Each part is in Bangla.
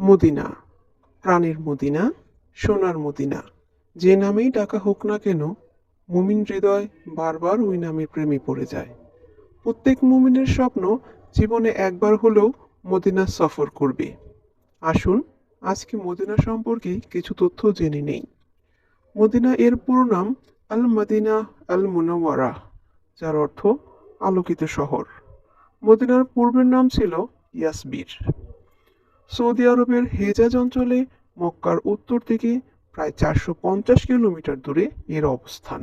মদিনা, প্রাণের মদিনা, সোনার মদিনা। যে নামেই ডাকা হোক না কেন, মুমিন হৃদয় বারবার ওই নামের প্রেমে পড়ে যায়। প্রত্যেক মুমিনের স্বপ্ন জীবনে একবার হলেও মদিনা সফর করবে। আসুন, আজকে মদিনা সম্পর্কে কিছু তথ্য জেনে নেই। মদিনা এর পুরো নাম আল মদিনা আল মুনাওয়ারা যার অর্থ আলোকিত শহর। মদিনার পূর্বের নাম ছিল ইয়াসবির সৌদি আরবের হেজাজ অঞ্চলে মক্কার উত্তর দিকে প্রায় চারশো পঞ্চাশ কিলোমিটার দূরে এর অবস্থান।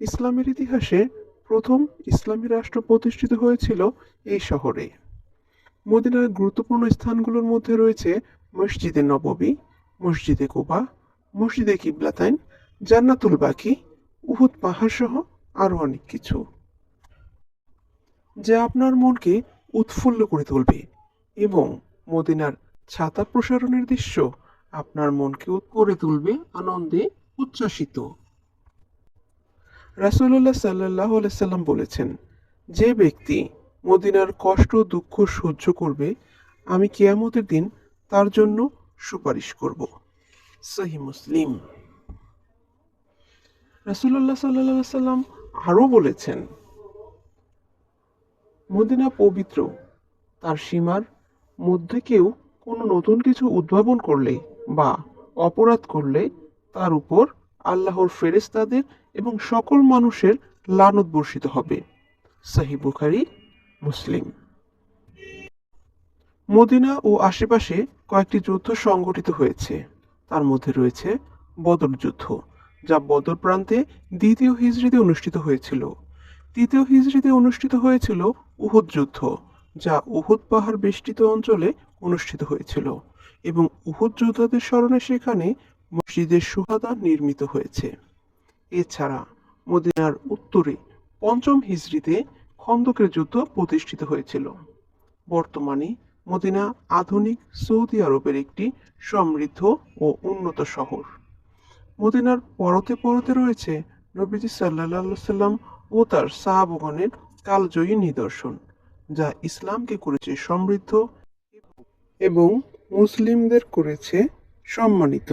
ইসলামের ইতিহাসে প্রথম ইসলামী রাষ্ট্র প্রতিষ্ঠিত হয়েছিল এই শহরে। মদিনার গুরুত্বপূর্ণ স্থানগুলোর মধ্যে রয়েছে মসজিদে নববী, মসজিদে কুবা, মসজিদে কিবলাতাইন, জান্নাতুল বাকি, উহুদ পাহাড় সহ আরও অনেক কিছু। যা আপনার মনকে উৎফুল্ল করে তুলবে এবং মদিনার ছাতা প্রসারণের দৃশ্য আপনার মনকে করে তুলবে আনন্দে উচ্ছ্বাসিত। রাসূলুল্লাহ সাল্লাহ সাল্লাম বলেছেন, যে ব্যক্তি মদিনার কষ্ট দুঃখ সহ্য করবে, আমি কেয়ামতের দিন তার জন্য সুপারিশ করব। সহি মুসলিম। রাসূলুল্লাহ সাল্লাহ সাল্লাম আরও বলেছেন, মদিনা পবিত্র, তার সীমার মধ্যে কেউ কোনো নতুন কিছু উদ্ভাবন করলে বা অপরাধ করলে তার উপর আল্লাহর ফেরেশতাদের এবং সকল মানুষের লানত বর্ষিত হবে। সাহি বুখারি, মুসলিম। মদিনা ও আশেপাশে কয়েকটি যুদ্ধ সংগঠিত হয়েছে। তার মধ্যে রয়েছে বদর যুদ্ধ, যা বদর প্রান্তে দ্বিতীয় হিজরিতে অনুষ্ঠিত হয়েছিল। তৃতীয় হিজরিতে অনুষ্ঠিত হয়েছিল উহুদ যুদ্ধ। যা উহুদ পাহাড় বেষ্টিত অঞ্চলে অনুষ্ঠিত হয়েছিল এবং উহুদ যোদ্ধাদের স্মরণে সেখানে মসজিদের সুহাদা নির্মিত হয়েছে। এছাড়া মদিনার উত্তরে পঞ্চম হিজরিতে খন্দকের যুদ্ধ প্রতিষ্ঠিত হয়েছিল। বর্তমানে মদিনা আধুনিক সৌদি আরবের একটি সমৃদ্ধ ও উন্নত শহর। মদিনার পরতে পরতে রয়েছে নবীজি সাল্লাহ সাল্লাম ও তার সাহাবগণের কালজয়ী নিদর্শন। যা ইসলামকে করেছে সমৃদ্ধ এবং মুসলিমদের করেছে সম্মানিত।